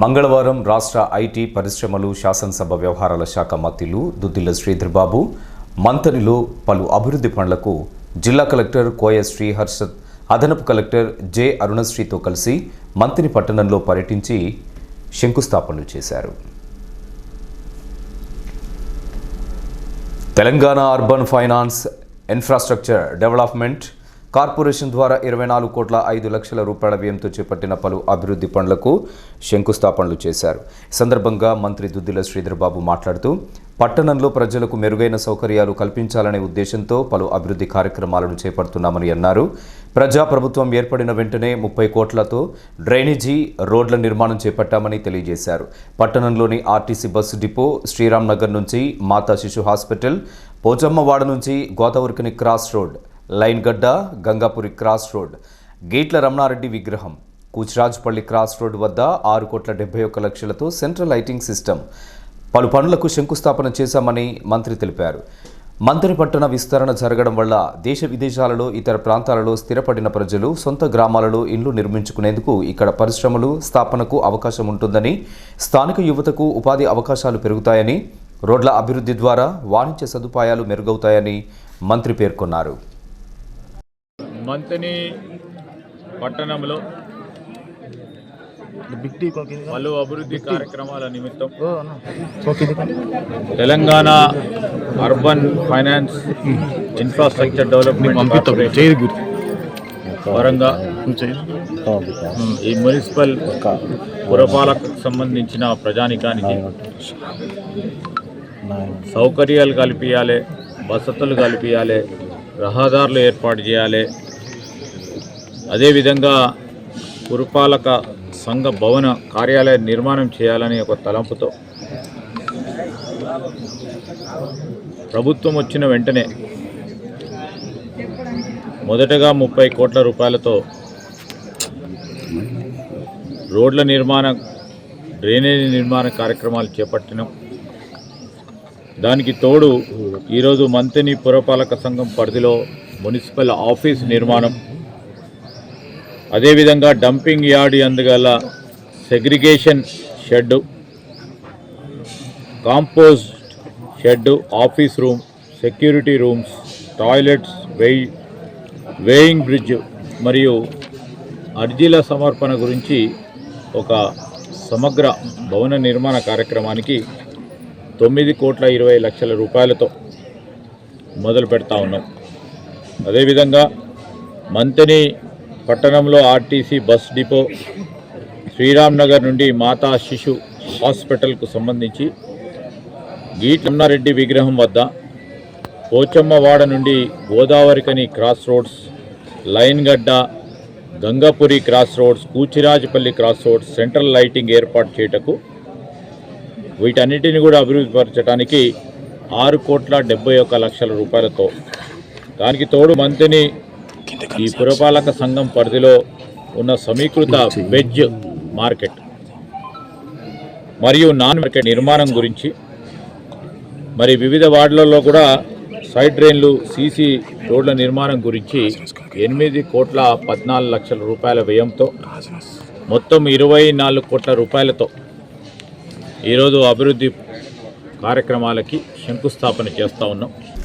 మంగళవారం రాష్ట్ర ఐటీ పరిశ్రమలు శాసనసభ వ్యవహారాల శాఖ మంత్రులు దుద్దిల్ల శ్రీధర్బాబు మంతనిలో పలు అభివృద్ధి పనులకు జిల్లా కలెక్టర్ కోయ శ్రీహర్షత్ అదనపు కలెక్టర్ జె అరుణశ్రీతో కలిసి మంత్రి పట్టణంలో పర్యటించి శంకుస్థాపనలు చేశారు. Telangana urban finance infrastructure development corporation ద్వారా ఇరవై నాలుగు కోట్ల ఐదు లక్షల రూపాయల వ్యయంతో చేపట్టిన పలు అభివృద్ధి పనులకు శంకుస్థాపనలు చేశారు. సందర్భంగా మంత్రి దుద్దిల శ్రీధర్ బాబు మాట్లాడుతూ పట్టణంలో ప్రజలకు మెరుగైన సౌకర్యాలు కల్పించాలనే ఉద్దేశంతో పలు అభివృద్ధి కార్యక్రమాలను చేపడుతున్నామని అన్నారు. ప్రజా ప్రభుత్వం ఏర్పడిన వెంటనే ముప్పై కోట్లతో డ్రైనేజీ రోడ్ల నిర్మాణం చేపట్టామని తెలియజేశారు. పట్టణంలోని RTC bus depot Sriram Nagar నుంచి మాతా శిశు హాస్పిటల్ పోచమ్మవాడ నుంచి గోదావరికని క్రాస్ రోడ్ లైన్ గడ్డ గంగాపురి క్రాస్ రోడ్ గేట్ల రమణారెడ్డి విగ్రహం కూచిరాజుపల్లి క్రాస్ రోడ్ వద్ద ఆరు కోట్ల డెబ్బై ఒక్క లక్షలతో సెంట్రల్ లైటింగ్ సిస్టమ్. పలు పనులకు శంకుస్థాపన చేశామని మంత్రి తెలిపారు. మంత్రి పట్టణ విస్తరణ జరగడం వల్ల దేశ విదేశాలలో ఇతర ప్రాంతాలలో స్థిరపడిన ప్రజలు సొంత గ్రామాలలో ఇండ్లు నిర్మించుకునేందుకు ఇక్కడ పరిశ్రమలు స్థాపనకు అవకాశం ఉంటుందని స్థానిక యువతకు ఉపాధి అవకాశాలు పెరుగుతాయని రోడ్ల అభివృద్ధి ద్వారా వాణిజ్య సదుపాయాలు మెరుగవుతాయని మంత్రి పేర్కొన్నారు. మంతని పట్టణంలో పలు అభివృద్ధి కార్యక్రమాల నిమిత్తం Telangana urban finance infrastructure development పరంగా చేయి ఈ మున్సిపల్ పురపాలకకు సంబంధించిన ప్రజానికానికి సౌకర్యాలు కల్పించాలి వసతులు కల్పించాలి రహదారులు ఏర్పాటు చేయాలి అదేవిధంగా పురపాలక సంఘ భవన కార్యాలయ నిర్మాణం చేయాలని ఒక తలంపుతో ప్రభుత్వం వచ్చిన వెంటనే మొదటగా ముప్పై కోట్ల రూపాయలతో రోడ్ల నిర్మాణ డ్రైనేజీ నిర్మాణ కార్యక్రమాలు చేపట్టినాం. దానికి తోడు ఈరోజు మంతిని పురపాలక సంఘం పరిధిలో మున్సిపల్ ఆఫీస్ నిర్మాణం అదేవిధంగా dumping yard అందుగల segregation shed compost shed office room security rooms toilets weigh weighing bridge మరియు అర్జీల సమర్పణ గురించి ఒక సమగ్ర భవన నిర్మాణ కార్యక్రమానికి తొమ్మిది కోట్ల ఇరవై లక్షల రూపాయలతో మొదలు పెడతా ఉన్నాం. అదేవిధంగా మంతని పట్టణంలో RTC bus depot Sriram Nagar నుండి మాతా శిశు హాస్పిటల్కు సంబంధించి గీట్లమ్నారెడ్డి విగ్రహం వద్ద పోచమ్మవాడ నుండి Godavarikhani cross roads Linegadda Gangapuri cross roads Kuchirajpalli cross roads central lighting ఏర్పాటు చేయటకు వీటన్నిటిని కూడా అభివృద్ధిపరచడానికి ఆరు కోట్ల డెబ్బై ఒక్క లక్షల రూపాయలతో దానికి తోడు మంత్రిని ఈ పురపాలక సంఘం పరిధిలో ఉన్న సమీకృత వెజ్ మార్కెట్ మరియు నాన్ మార్కెట్ నిర్మాణం గురించి మరి వివిధ వార్డులలో కూడా సైడ్ డ్రైన్లు సీసీ రోడ్ల నిర్మాణం గురించి ఎనిమిది కోట్ల పద్నాలుగు లక్షల రూపాయల వ్యయంతో మొత్తం ఇరవై నాలుగు కోట్ల రూపాయలతో ఈరోజు అభివృద్ధి కార్యక్రమాలకి శంకుస్థాపన చేస్తూ ఉన్నాం.